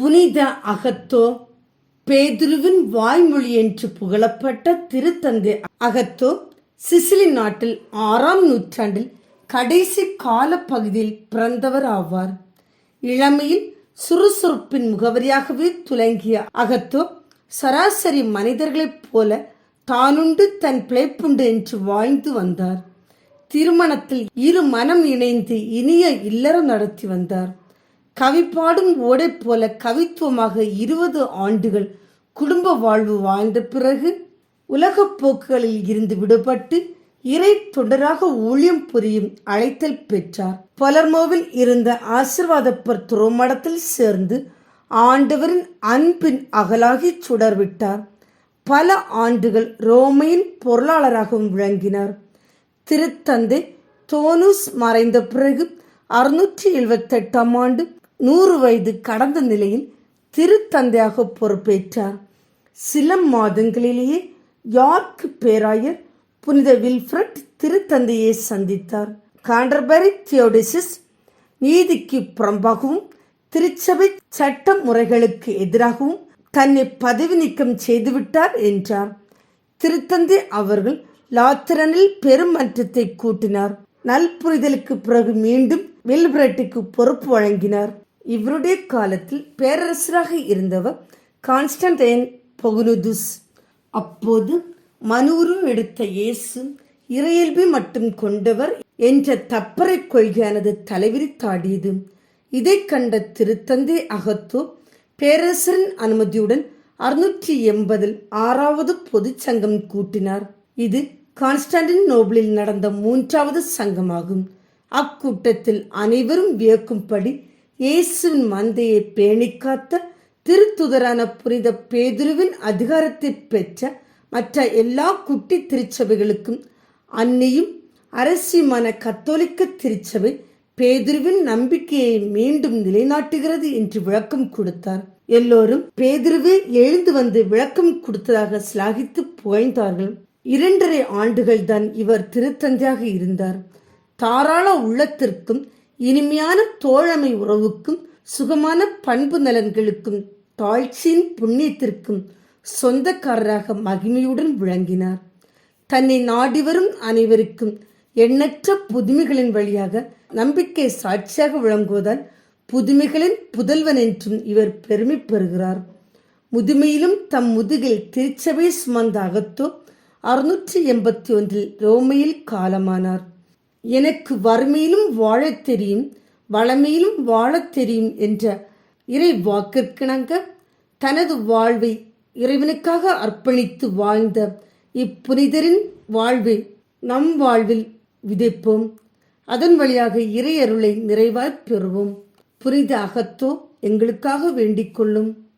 புனித அகத்தோ பேதுருவின் வாய்மொழி என்று புகழப்பட்ட திருத்தந்தை அகத்தோ சிசிலி நாட்டில் ஆறாம் நூற்றாண்டில் கடைசி காலப்பகுதியில் பிறந்தவர் ஆவார். இளமையில் சுறுசுறுப்பின் முகவரியாகவே துலங்கிய அகத்தோ சராசரி மனிதர்களைப் போல தானுண்டு தன் பிழைப்புண்டு என்று வாழ்ந்து வந்தார். திருமணத்தில் இரு மனம் இணைந்து இனிய இல்லறம் நடத்தி வந்தார். கவிப்பாடும் ஓடை போல கவித்துவமாக இருபது ஆண்டுகள் குடும்ப வாழ்வு வாழ்ந்த பிறகு உலகப் போக்குகளில் இருந்து விடுபட்டு இறை தொடராக ஊழியம் புரியும் அழைத்தல் பெற்றார். பலர்மோவில் இருந்த ஆசிர்வாதப்பர் துறமடத்தில் சேர்ந்து ஆண்டவரின் அன்பின் அகலாகி சுடர்விட்டார். பல ஆண்டுகள் ரோமையின் பொருளாளராகவும் விளங்கினார். திருத்தந்தை தோனுஸ் மறைந்த பிறகு அறுநூற்றி எழுபத்தெட்டாம் ஆண்டு நூறு வயது கடந்த நிலையில் திருத்தந்தையாக பொறுப்பேற்றார். சில மாதங்களிலேயே யார்க் பேராயர் புனித வில்ஃப்ரட் திருத்தந்தையை சந்தித்தார். காண்டர்பரி தியோடிசிஸ் நீதிக்கு புறம்பாகவும் திருச்சபை சட்ட முறைகளுக்கு எதிராகவும் தன்னை பதவி நீக்கம் செய்துவிட்டார் என்றார். திருத்தந்தை அவர்கள் லாத்திரனில் பெருமன்றத்தை கூட்டினார். நல்புரிதலுக்கு பிறகு மீண்டும் வில்பிரட்டுக்கு பொறுப்பு வழங்கினார். இவருடைய காலத்தில் பேரரசராக இருந்தவர் கான்ஸ்டன்டைன் பொகுனுதுஸ் அப்போது மனூரும் எடுத்த இயேசு இறையல்பு மட்டும் கொண்டவர் என்ற தப்பறை கொள்கையானது தலைவிரித்தாடியது இதை கண்ட திருத்தந்தை அகத்தோ பேரரசரின் அனுமதியுடன் அறுநூற்றி எண்பதில் ஆறாவது பொதுச் சங்கம் கூட்டினார். இது கான்ஸ்டாண்டின் நோபிளில் நடந்த மூன்றாவது சங்கமாகும். அக்கூட்டத்தில் அனைவரும் வியக்கும்படி இயேசுவின் மந்தையை பேணிக்காத்த திருத்துதரான புனித பேதுருவின் அதிகாரத்தை பெற்ற மற்ற எல்லா குட்டி திருச்சபைகளுக்கும் அன்னையும் அரசியமான கத்தோலிக்க திருச்சபை பேதுருவின் நம்பிக்கையை மீண்டும் நிலைநாட்டுகிறது என்று விளக்கம் கொடுத்தார். எல்லோரும் பேதுருவே எழுந்து வந்து விளக்கம் கொடுத்ததாக சிலாகித்து புகழ்ந்தார்கள். இரண்டரை ஆண்டுகள் தான் இவர் திருத்தந்தையாக இருந்தார். தாராள உள்ளத்திற்கும் இனிமையான தோழமை உறவுக்கும் சுகமான பண்பு நலன்களுக்கும் தாழ்ச்சியின் புண்ணியத்திற்கும் சொந்தக்காரராக மகிமையுடன் விளங்கினார். தன்னை நாடி வரும் அனைவருக்கும் எண்ணற்ற புதுமைகளின் வழியாக நம்பிக்கை சாட்சியாக விளங்குவதால் புதுமைகளின் புதல்வன் என்றும் இவர் பெருமை பெறுகிறார். முதுமையிலும் தம் முதுகில் திருச்சபை சுமந்த அகத்தோ அறுநூற்றி எண்பத்தி ஒன்றில் ரோமையில் காலமானார். எனக்கு வறுமையிலும் வாழத் தெரியும் வளமையிலும் வாழத் தெரியும் என்ற இறை வாக்கிற்கிணங்க தனது வாழ்வை இறைவனுக்காக அர்ப்பணித்து வாழ்ந்த இப்புனிதரின் வாழ்வை நம் வாழ்வில் விதைப்போம். அதன் வழியாக இறை அருளை நிறைவாய் பெறுவோம். புனித அகத்தோ எங்களுக்காக வேண்டிக் கொள்ளும்.